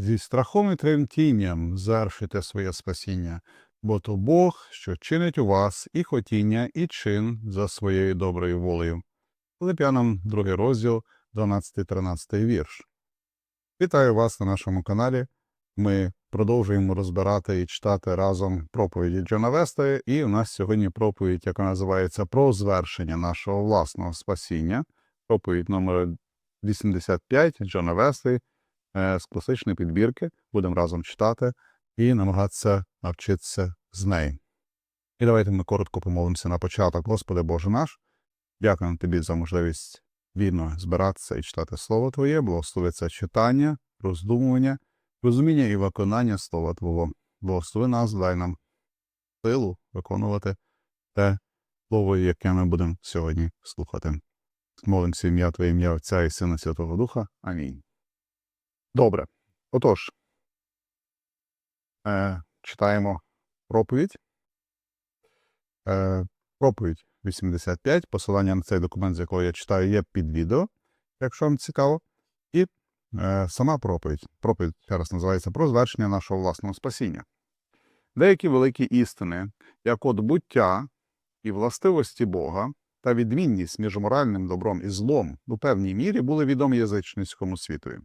зі страхом і тремтінням звершуйте своє спасіння, бо то Бог, що чинить у вас і хотіння, і чин за своєю доброю волею. Филип'янам, другий розділ, 12-13 вірш. Вітаю вас на нашому каналі. Ми продовжуємо розбирати і читати разом проповіді Джона Веста, і у нас сьогодні проповідь, яка називається Про звершення нашого власного спасіння. Проповідь номер 85 Джона Весли з класичної підбірки. Будемо разом читати і намагатися навчитися з неї. І давайте ми коротко помолимося на початок. Господи Боже наш, дякуємо Тобі за можливість вільно збиратися і читати Слово Твоє, благослови це читання, роздумування, розуміння і виконання Слова Твого. Благослови нас, дай нам силу виконувати те слово, яке ми будемо сьогодні слухати. Молимося ім'я Твоє ім'я Отця і Сина Святого Духа. Амінь. Добре. Отож, е, читаємо проповідь. Е, проповідь 85. Посилання на цей документ, з якого я читаю, є під відео, якщо вам цікаво. І е, сама проповідь. Проповідь ще раз називається про звершення нашого власного спасіння. Деякі великі істини, як от буття і властивості Бога та відмінність між моральним добром і злом у певній мірі були відомі язичницькому світові.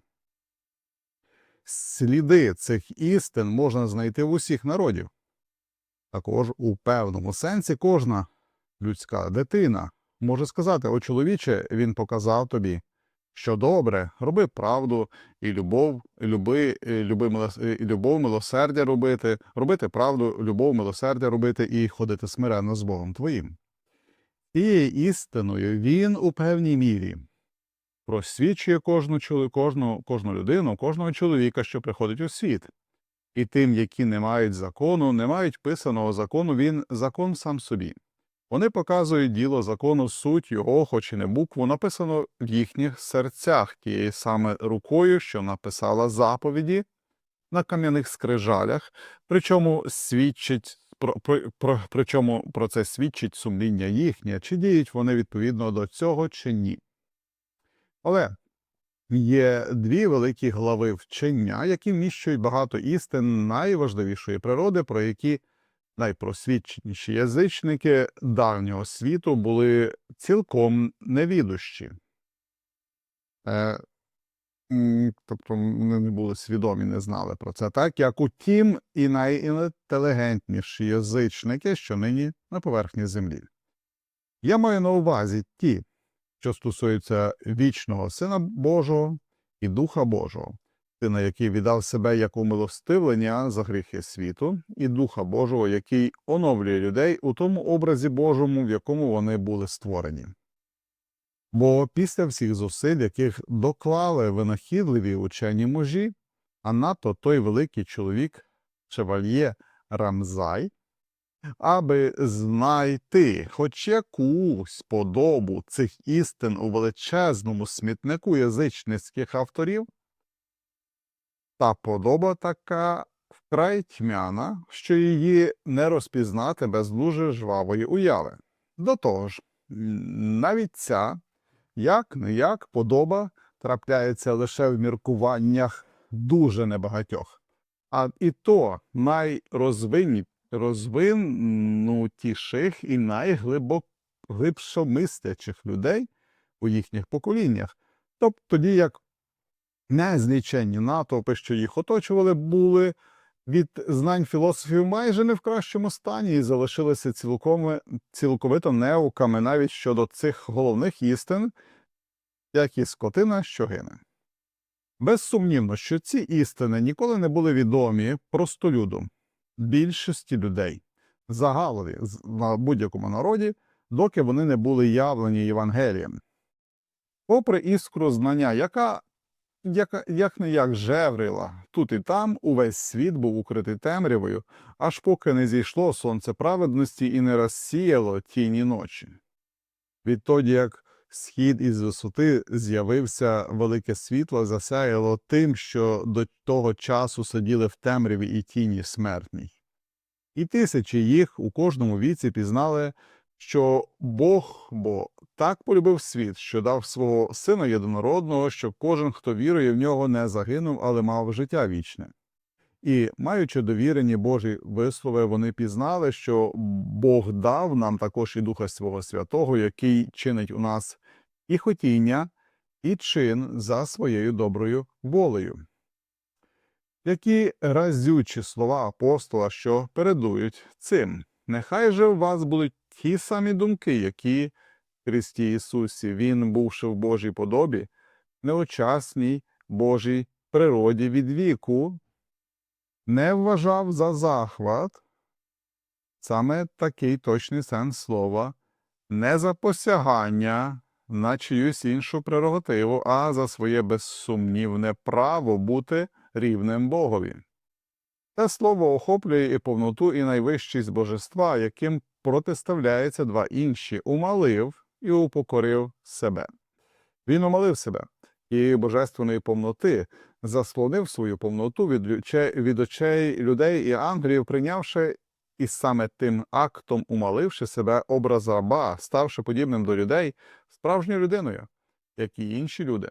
Сліди цих істин можна знайти в усіх народів. Також у певному сенсі кожна людська дитина може сказати: О, чоловіче, він показав тобі, що добре, роби правду і любов, і люби, і люби і любов, милосердя робити, робити правду, любов, милосердя робити і ходити смиренно з Богом твоїм. Цією істиною він у певній мірі просвічує кожну, кожну, кожну людину, кожного чоловіка, що приходить у світ. І тим, які не мають закону, не мають писаного закону, він закон сам собі. Вони показують діло закону, суть його, хоч і не букву, написано в їхніх серцях тією саме рукою, що написала заповіді на кам'яних скрижалях, причому свідчить про, про, про, причому про це свідчить сумління їхнє, чи діють вони відповідно до цього, чи ні. Але є дві великі глави вчення, які вміщують багато істин найважливішої природи, про які найпросвідченіші язичники давнього світу були цілком невідущі. Е, тобто не були свідомі, не знали про це, так як утім і найінтелігентніші язичники, що нині на поверхні землі. Я маю на увазі ті, що стосуються вічного Сина Божого і Духа Божого, Сина, який віддав себе як умилостивлення за гріхи світу, і Духа Божого, який оновлює людей у тому образі Божому, в якому вони були створені. Бо після всіх зусиль, яких доклали винахідливі учені мужі, а надто той великий чоловік шевальє Рамзай, аби знайти хоч якусь подобу цих істин у величезному смітнику язичницьких авторів, та подоба така вкрай тьмяна, що її не розпізнати без дуже жвавої уяви. До того ж, навіть ця, як не як, подоба трапляється лише в міркуваннях дуже небагатьох. А і то найрозвинні розвинутіших і найглибшомислячих людей у їхніх поколіннях. Тобто тоді як незліченні натовпи, що їх оточували, були від знань філософів майже не в кращому стані і залишилися цілком, цілковито неуками навіть щодо цих головних істин, як і скотина, що гине. Безсумнівно, що ці істини ніколи не були відомі простолюду, більшості людей, загалові на будь-якому народі, доки вони не були явлені Євангелієм. Попри іскру знання, яка як не як жеврила, тут і там увесь світ був укритий темрявою, аж поки не зійшло сонце праведності і не розсіяло тіні ночі. Відтоді, як схід із висоти з'явився велике світло, засяяло тим, що до того часу сиділи в темряві і тіні смертній. І тисячі їх у кожному віці пізнали, що Бог, бо так полюбив світ, що дав свого сина єдинородного, щоб кожен, хто вірує в нього, не загинув, але мав життя вічне. І, маючи довірені Божі вислови, вони пізнали, що Бог дав нам також і Духа Свого Святого, який чинить у нас і хотіння, і чин за своєю доброю волею. Які разючі слова апостола, що передують цим. Нехай же у вас будуть ті самі думки, які в Христі Ісусі. Він, бувши в Божій подобі, неочасній Божій природі від віку, не вважав за захват, саме такий точний сенс слова, не за посягання на чиюсь іншу прерогативу, а за своє безсумнівне право бути рівнем Богові. Це слово охоплює і повноту, і найвищість божества, яким протиставляється два інші умалив і упокорив себе. Він умалив себе і божественної повноти, заслонив свою повноту від, очей людей і ангелів, прийнявши і саме тим актом, умаливши себе образ раба, ставши подібним до людей, справжньою людиною, як і інші люди.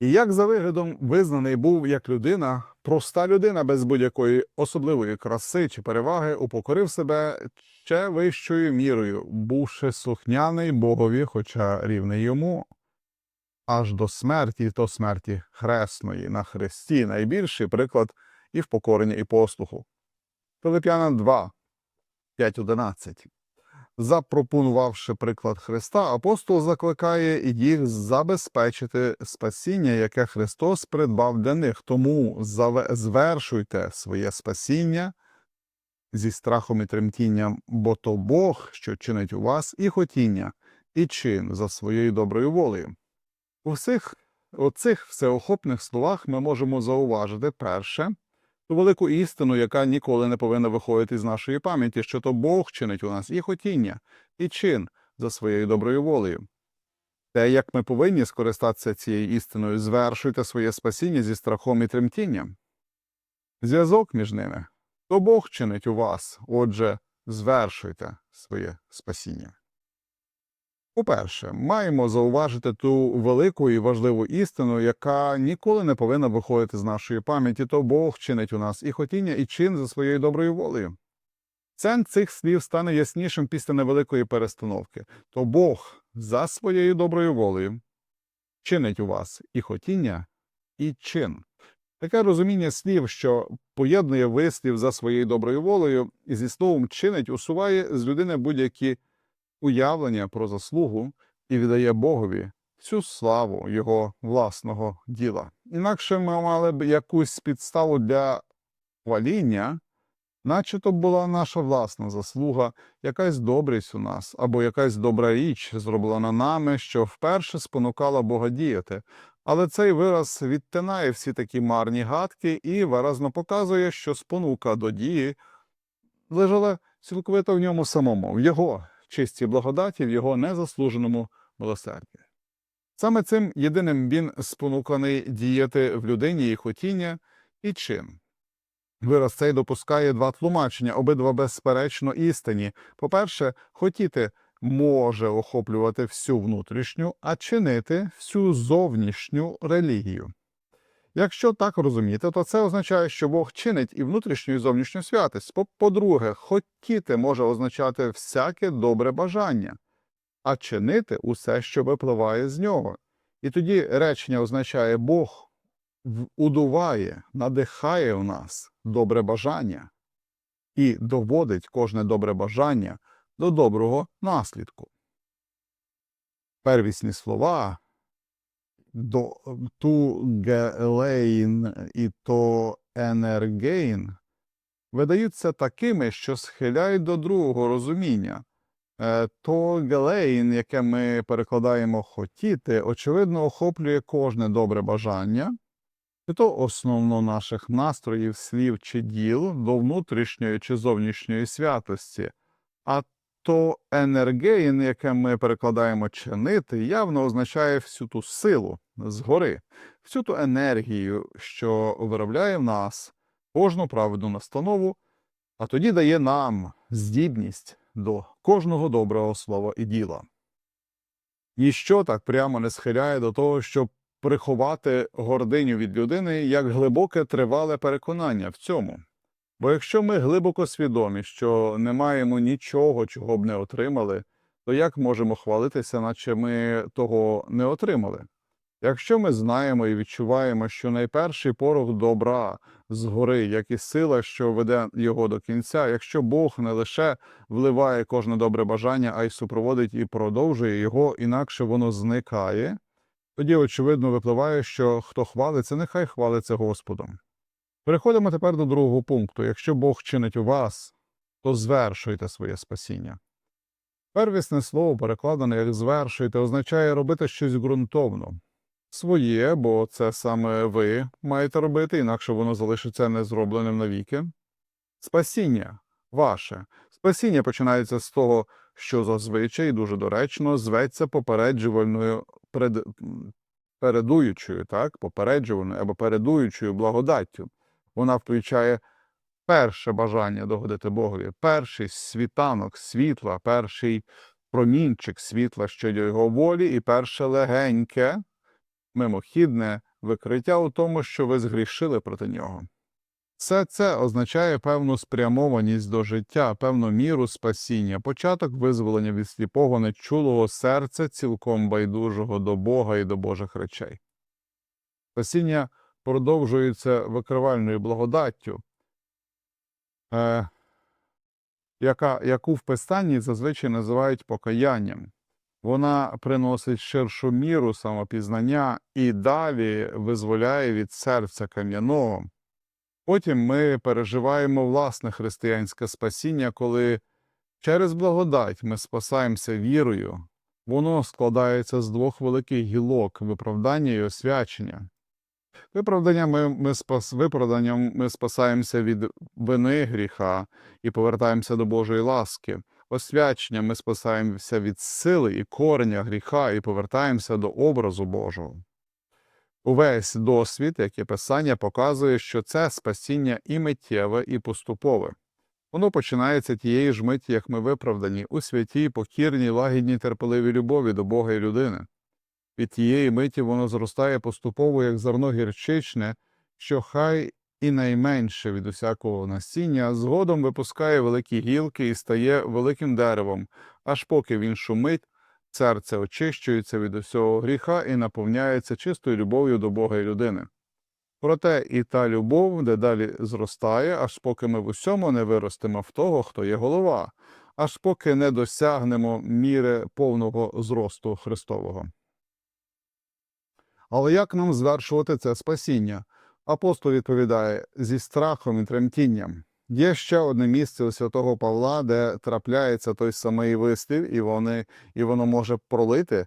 І як за виглядом визнаний був як людина, проста людина без будь-якої особливої краси чи переваги, упокорив себе ще вищою мірою, бувши слухняний Богові, хоча рівний йому, аж до смерті, то смерті хресної на хресті, найбільший приклад і впокорення, і послуху. Филип'янам 2, 5.11 Запропонувавши приклад Христа, апостол закликає їх забезпечити спасіння, яке Христос придбав для них. Тому звершуйте своє спасіння зі страхом і тремтінням, бо то Бог, що чинить у вас і хотіння, і чин за своєю доброю волею. У всіх оцих всеохопних словах ми можемо зауважити перше ту велику істину, яка ніколи не повинна виходити з нашої пам'яті, що то Бог чинить у нас і хотіння, і чин за своєю доброю волею. Те, як ми повинні скористатися цією істиною, звершуйте своє спасіння зі страхом і тремтінням. Зв'язок між ними то Бог чинить у вас, отже, звершуйте своє спасіння. По-перше, маємо зауважити ту велику і важливу істину, яка ніколи не повинна виходити з нашої пам'яті, то Бог чинить у нас і хотіння, і чин за своєю доброю волею. Сенс цих слів стане яснішим після невеликої перестановки. То Бог за своєю доброю волею чинить у вас і хотіння, і чин. Таке розуміння слів, що поєднує вислів за своєю доброю волею і зі словом чинить, усуває з людини будь-які уявлення про заслугу і віддає Богові всю славу його власного діла. Інакше ми мали б якусь підставу для хваління, наче то була наша власна заслуга, якась добрість у нас, або якась добра річ зроблена нами, що вперше спонукала Бога діяти. Але цей вираз відтинає всі такі марні гадки і виразно показує, що спонука до дії лежала цілковито в ньому самому, в його чистій благодаті, в його незаслуженому милосерді. Саме цим єдиним він спонуканий діяти в людині і хотіння, і чин. Вираз цей допускає два тлумачення, обидва безперечно істинні. По-перше, хотіти може охоплювати всю внутрішню, а чинити всю зовнішню релігію. Якщо так розуміти, то це означає, що Бог чинить і внутрішню, і зовнішню святість. По- По-друге, хотіти може означати всяке добре бажання, а чинити усе, що випливає з нього. І тоді речення означає Бог удуває, надихає в нас добре бажання і доводить кожне добре бажання до доброго наслідку. Первісні слова до ту гелейн і то енергейн видаються такими, що схиляють до другого розуміння. Е, То гелейн, яке ми перекладаємо хотіти, очевидно, охоплює кожне добре бажання, чи то основно наших настроїв, слів чи діл до внутрішньої чи зовнішньої святості, а то енергейн, яке ми перекладаємо чинити, явно означає всю ту силу згори, всю ту енергію, що виробляє в нас кожну праведну настанову, а тоді дає нам здібність до кожного доброго слова і діла. Ніщо так прямо не схиляє до того, щоб приховати гординю від людини як глибоке тривале переконання в цьому. Бо якщо ми глибоко свідомі, що не маємо нічого, чого б не отримали, то як можемо хвалитися, наче ми того не отримали? Якщо ми знаємо і відчуваємо, що найперший порох добра згори, як і сила, що веде його до кінця, якщо Бог не лише вливає кожне добре бажання, а й супроводить і продовжує його, інакше воно зникає, тоді, очевидно, випливає, що хто хвалиться, нехай хвалиться Господом. Переходимо тепер до другого пункту. Якщо Бог чинить у вас, то звершуйте своє спасіння. Первісне слово, перекладене як звершуйте, означає робити щось ґрунтовно. Своє, бо це саме ви маєте робити, інакше воно залишиться незробленим навіки. Спасіння ваше. Спасіння починається з того, що зазвичай дуже доречно зветься попереджувальною пред... передуючою, так, попереджуваною або передуючою благодаттю. Вона включає перше бажання догодити Богові, перший світанок світла, перший промінчик світла щодо його волі, і перше легеньке, мимохідне викриття у тому, що ви згрішили проти нього. Все це означає певну спрямованість до життя, певну міру спасіння, початок визволення від сліпого нечулого серця, цілком байдужого до Бога і до Божих речей. Спасіння продовжується викривальною благодаттю, е, яка, яку в писанні зазвичай називають покаянням. Вона приносить ширшу міру самопізнання і далі визволяє від серця кам'яного. Потім ми переживаємо власне християнське спасіння, коли через благодать ми спасаємося вірою. Воно складається з двох великих гілок виправдання і освячення. Виправдання ми, ми спас, виправданням ми спасаємося від вини гріха і повертаємося до Божої ласки. Освяченням ми спасаємося від сили і кореня гріха і повертаємося до образу Божого. Увесь досвід, як і писання, показує, що це спасіння і миттєве, і поступове. Воно починається тієї ж миті, як ми виправдані, у святій, покірній, лагідній, терпеливій любові до Бога і людини. Від тієї миті воно зростає поступово, як зерно гірчичне, що хай і найменше від усякого насіння, згодом випускає великі гілки і стає великим деревом, аж поки в іншу мить серце очищується від усього гріха і наповняється чистою любов'ю до Бога і людини. Проте і та любов дедалі зростає, аж поки ми в усьому не виростемо в того, хто є голова, аж поки не досягнемо міри повного зросту Христового. Але як нам звершувати це спасіння? Апостол відповідає зі страхом і тремтінням. Є ще одне місце у святого Павла, де трапляється той самий вислів, і, вони, і воно може пролити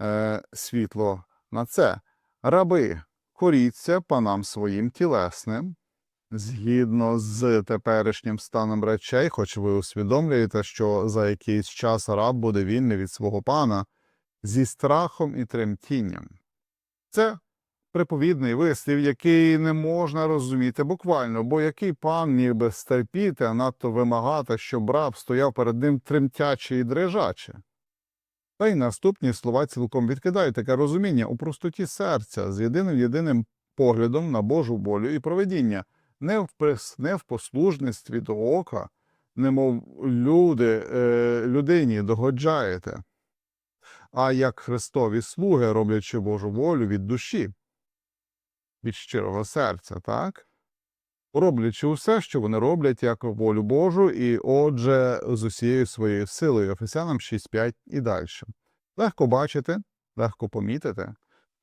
е, світло на це. Раби, коріться панам своїм тілесним, згідно з теперішнім станом речей, хоч ви усвідомлюєте, що за якийсь час раб буде вільний від свого пана, зі страхом і тремтінням. Це приповідний вислів, який не можна розуміти буквально, бо який пан міг би стерпіти, а надто вимагати, щоб раб стояв перед ним тремтяче і дрижаче. Та й наступні слова цілком відкидають таке розуміння у простоті серця з єдиним єдиним поглядом на Божу волю і проведіння, не в, прис- не в послужництві до ока, немов люди, е, людині догоджаєте, а як Христові слуги, роблячи Божу волю від душі, від щирого серця, так? Роблячи усе, що вони роблять як волю Божу, і отже, з усією своєю силою, Ефесянам 6.5 і далі. Легко бачити, легко помітити,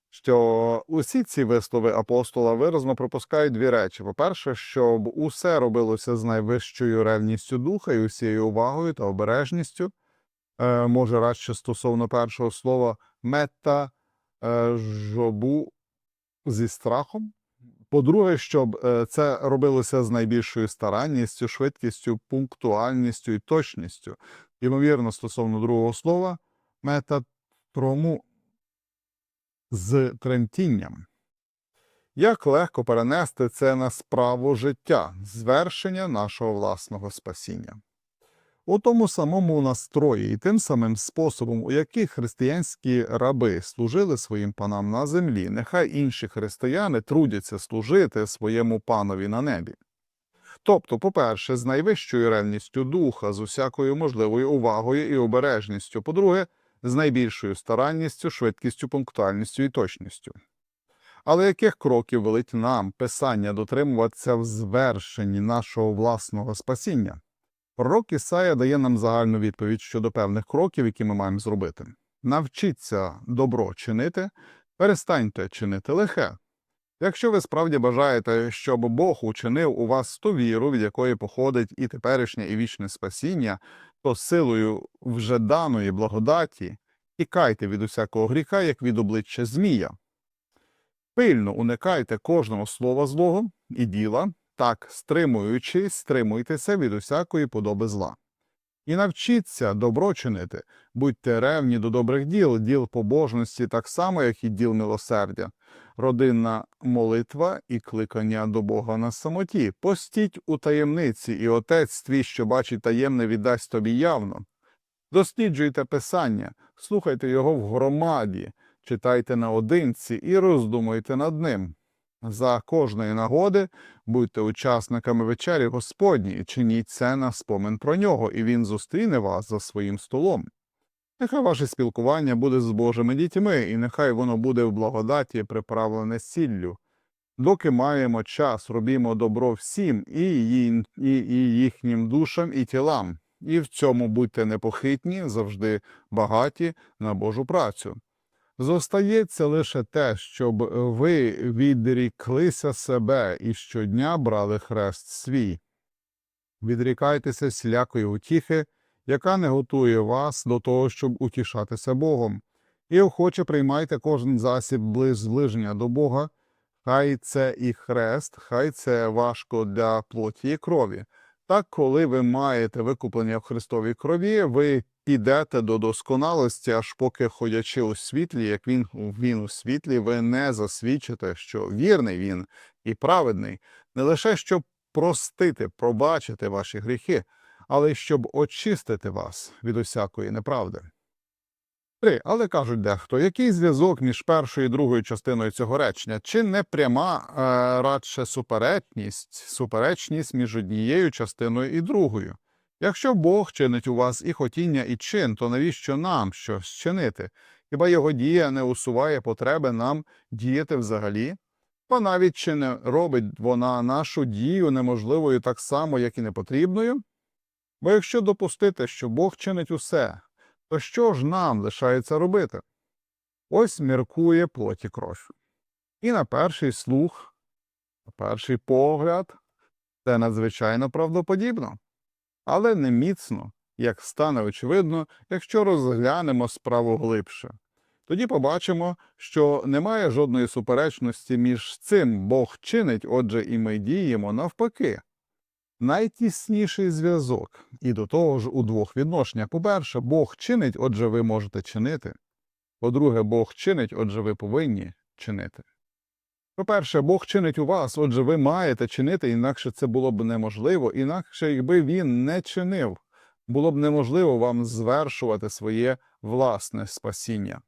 що усі ці вислови апостола виразно пропускають дві речі: по-перше, щоб усе робилося з найвищою ревністю духа і усією увагою та обережністю, е, може радше стосовно першого слова мета е, жобу зі страхом. По-друге, щоб е, це робилося з найбільшою старанністю, швидкістю, пунктуальністю і точністю. Ймовірно, стосовно другого слова, мета трому з тремтінням. Як легко перенести це на справу життя, звершення нашого власного спасіння? У тому самому настрої і тим самим способом, у який християнські раби служили своїм панам на землі, нехай інші християни трудяться служити своєму панові на небі. Тобто, по-перше, з найвищою ревністю духа, з усякою можливою увагою і обережністю, по-друге, з найбільшою старанністю, швидкістю, пунктуальністю і точністю. Але яких кроків велить нам Писання дотримуватися в звершенні нашого власного спасіння? Пророк Ісая дає нам загальну відповідь щодо певних кроків, які ми маємо зробити. Навчіться добро чинити, перестаньте чинити лихе. Якщо ви справді бажаєте, щоб Бог учинив у вас ту віру, від якої походить і теперішнє, і вічне спасіння, то силою вже даної благодаті тікайте від усякого гріха, як від обличчя Змія. Пильно уникайте кожного слова злого і діла, так стримуючи, стримуйтеся від усякої подоби зла. І навчіться добро чинити, будьте ревні до добрих діл, діл побожності, так само, як і діл милосердя, родинна молитва і кликання до Бога на самоті. Постіть у таємниці, і Отець твій, що бачить таємне, віддасть тобі явно. Досліджуйте Писання, слухайте його в громаді, читайте наодинці і роздумуйте над ним. За кожної нагоди будьте учасниками вечері Господні, і чиніть це на спомин про нього, і він зустріне вас за своїм столом. Нехай ваше спілкування буде з Божими дітьми, і нехай воно буде в благодаті приправлене сіллю. Доки маємо час, робімо добро всім, і, і, і їхнім душам, і тілам, і в цьому будьте непохитні, завжди багаті на Божу працю. Зостається лише те, щоб ви відріклися себе і щодня брали хрест свій. Відрікайтеся всілякої утіхи, яка не готує вас до того, щоб утішатися Богом, і охоче приймайте кожен засіб ближ зближення до Бога, хай це і хрест, хай це важко для плоті і крові. Так, коли ви маєте викуплення в Христовій крові, ви підете до досконалості, аж поки ходячи у світлі, як він, він у світлі, ви не засвідчите, що вірний він і праведний, не лише щоб простити, пробачити ваші гріхи, але й щоб очистити вас від усякої неправди. Три. Але кажуть дехто, який зв'язок між першою і другою частиною цього речення? Чи не пряма, е, радше суперечність, суперечність між однією частиною і другою? Якщо Бог чинить у вас і хотіння, і чин, то навіщо нам щось чинити? Хіба його дія не усуває потреби нам діяти взагалі? Бо навіть чи не робить вона нашу дію неможливою так само, як і непотрібною? Бо якщо допустити, що Бог чинить усе, то що ж нам лишається робити? Ось міркує плоті кров. І на перший слух, на перший погляд, це надзвичайно правдоподібно, але не міцно, як стане очевидно, якщо розглянемо справу глибше. Тоді побачимо, що немає жодної суперечності між цим Бог чинить, отже, і ми діємо навпаки найтісніший зв'язок, і до того ж у двох відношеннях. По-перше, Бог чинить, отже, ви можете чинити. По-друге, Бог чинить, отже, ви повинні чинити. По-перше, Бог чинить у вас, отже, ви маєте чинити, інакше це було б неможливо, інакше, якби він не чинив, було б неможливо вам звершувати своє власне спасіння.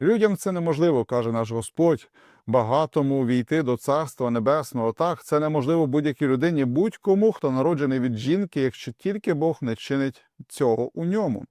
Людям це неможливо, каже наш Господь, багатому війти до Царства Небесного. Так, це неможливо будь-якій людині, будь-кому, хто народжений від жінки, якщо тільки Бог не чинить цього у ньому.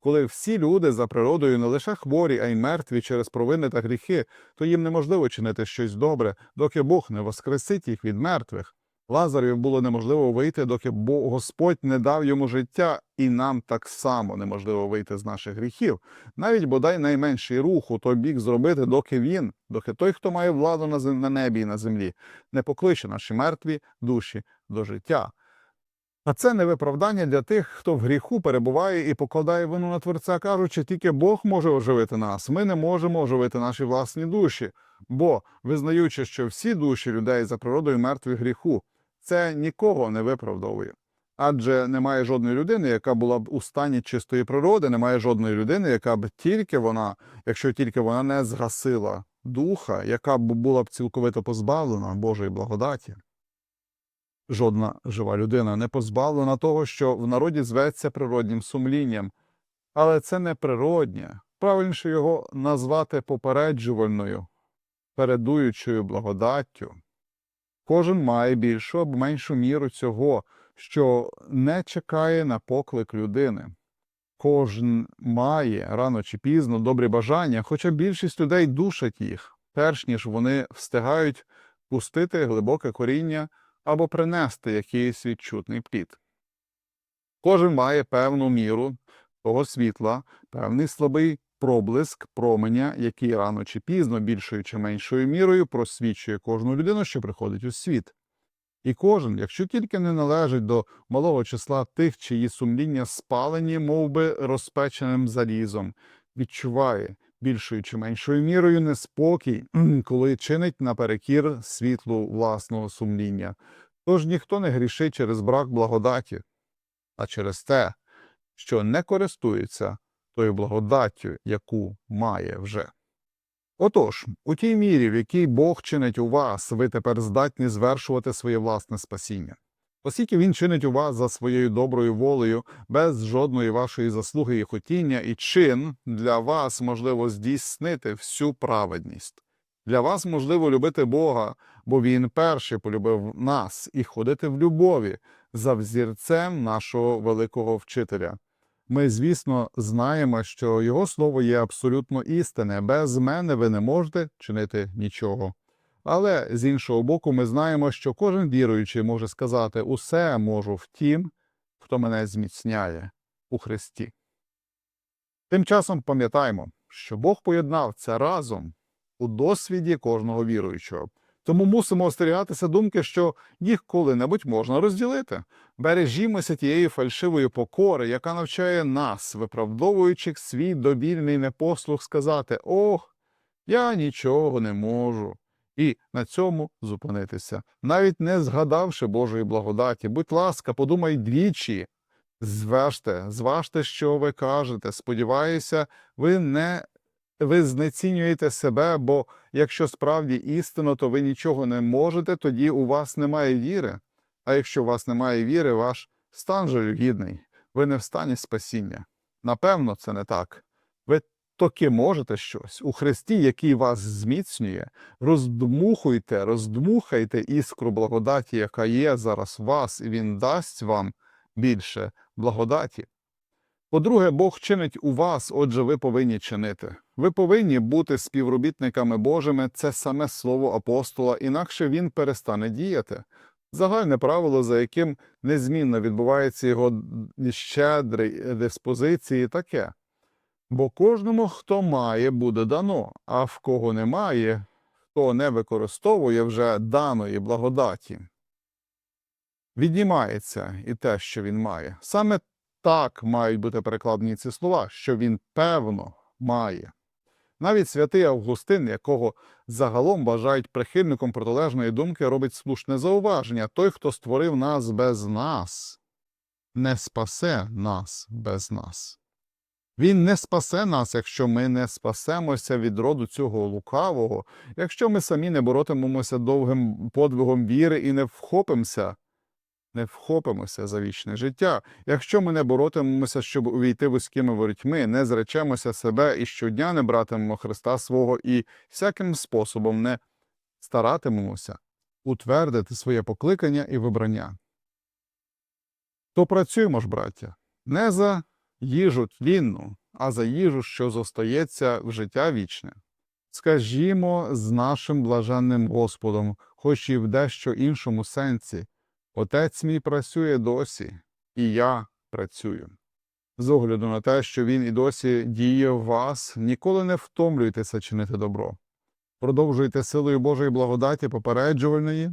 Коли всі люди за природою не лише хворі, а й мертві через провини та гріхи, то їм неможливо чинити щось добре, доки Бог не воскресить їх від мертвих. Лазареві було неможливо вийти, доки Господь не дав йому життя, і нам так само неможливо вийти з наших гріхів. Навіть бодай найменший рух у той бік зробити, доки він, доки той, хто має владу на небі і на землі, не покличе наші мертві душі до життя. А це не виправдання для тих, хто в гріху перебуває і покладає вину на Творця, кажучи, тільки Бог може оживити нас. Ми не можемо оживити наші власні душі, бо, визнаючи, що всі душі людей за природою мертві гріху, це нікого не виправдовує. Адже немає жодної людини, яка була б у стані чистої природи, немає жодної людини, яка б тільки вона, якщо тільки вона не згасила духа, яка б була б цілковито позбавлена Божої благодаті. Жодна жива людина не позбавлена того, що в народі зветься природнім сумлінням, але це не природнє, правильніше його назвати попереджувальною, передуючою благодаттю. Кожен має більшу або меншу міру цього, що не чекає на поклик людини. Кожен має рано чи пізно добрі бажання, хоча більшість людей душать їх, перш ніж вони встигають пустити глибоке коріння або принести якийсь відчутний плід. Кожен має певну міру того світла, певний слабий проблиск променя, який рано чи пізно, більшою чи меншою мірою просвічує кожну людину, що приходить у світ. І кожен, якщо тільки не належить до малого числа тих, чиї сумління спалені, мов би, розпеченим залізом, відчуває більшою чи меншою мірою неспокій, коли чинить наперекір світлу власного сумління. Тож ніхто не грішить через брак благодаті, а через те, що не користується тою благодаттю, яку має вже. Отож, у тій мірі, в якій Бог чинить у вас, ви тепер здатні звершувати своє власне спасіння. Оскільки він чинить у вас за своєю доброю волею, без жодної вашої заслуги і хотіння, і чин для вас можливо здійснити всю праведність. Для вас можливо любити Бога, бо Він перший полюбив нас і ходити в любові за взірцем нашого великого вчителя. Ми, звісно, знаємо, що його слово є абсолютно істинне. Без мене ви не можете чинити нічого. Але з іншого боку, ми знаємо, що кожен віруючий може сказати усе можу в тім, хто мене зміцняє у Христі. Тим часом пам'ятаємо, що Бог поєднав це разом у досвіді кожного віруючого. Тому мусимо остерігатися думки, що їх коли-небудь можна розділити. Бережімося тієї фальшивої покори, яка навчає нас, виправдовуючи свій довільний непослух, сказати Ох, я нічого не можу. І на цьому зупинитися, навіть не згадавши Божої благодаті. Будь ласка, подумай двічі, зважте, зважте, що ви кажете. Сподіваюся, ви не ви знецінюєте себе, бо якщо справді істинно, то ви нічого не можете, тоді у вас немає віри. А якщо у вас немає віри, ваш стан жалюгідний, ви не в стані спасіння. Напевно, це не так. Ви таки можете щось у Христі, який вас зміцнює, роздмухуйте, роздмухайте іскру благодаті, яка є зараз в вас, і Він дасть вам більше благодаті. По-друге, Бог чинить у вас, отже, ви повинні чинити. Ви повинні бути співробітниками Божими, це саме слово апостола, інакше він перестане діяти. Загальне правило, за яким незмінно відбувається його щедрий диспозиції, таке. Бо кожному, хто має, буде дано, а в кого немає, хто не використовує вже даної благодаті. Віднімається і те, що він має. Саме так мають бути перекладені ці слова, що він певно має. Навіть святий Августин, якого загалом бажають прихильником протилежної думки, робить слушне зауваження той, хто створив нас без нас, не спасе нас без нас. Він не спасе нас, якщо ми не спасемося від роду цього лукавого, якщо ми самі не боротимемося довгим подвигом віри і не вхопимося не вхопимося за вічне життя, якщо ми не боротимемося, щоб увійти вузькими ворітьми, не зречемося себе і щодня не братимемо Христа свого і всяким способом не старатимемося утвердити своє покликання і вибрання. То працюємо ж, браття, не за їжу тлінну, а за їжу, що зостається в життя вічне. Скажімо з нашим блаженним Господом, хоч і в дещо іншому сенсі. Отець мій працює досі, і я працюю. З огляду на те, що він і досі діє в вас, ніколи не втомлюйтеся чинити добро. Продовжуйте силою Божої благодаті попереджувальної,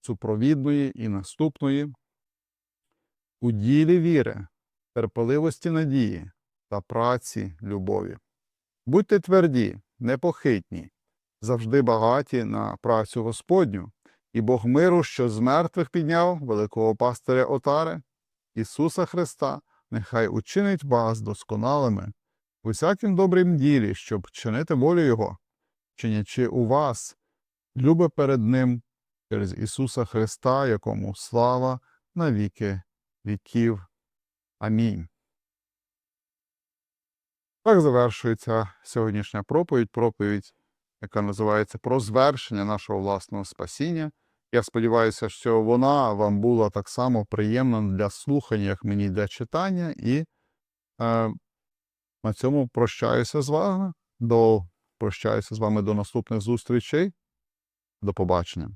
супровідної і наступної, у ділі віри, терпеливості надії та праці любові. Будьте тверді, непохитні, завжди багаті на працю Господню і Бог миру, що з мертвих підняв великого пастиря Отари, Ісуса Христа, нехай учинить вас досконалими в усяким добрім ділі, щоб чинити волю Його, чинячи у вас, любе перед Ним через Ісуса Христа, якому слава на віки віків. Амінь. Так завершується сьогоднішня проповідь, проповідь, яка називається Про звершення нашого власного спасіння. Я сподіваюся, що вона вам була так само приємна для слухання, як мені для читання, і е, на цьому прощаюся з вами. До, прощаюся з вами до наступних зустрічей. До побачення.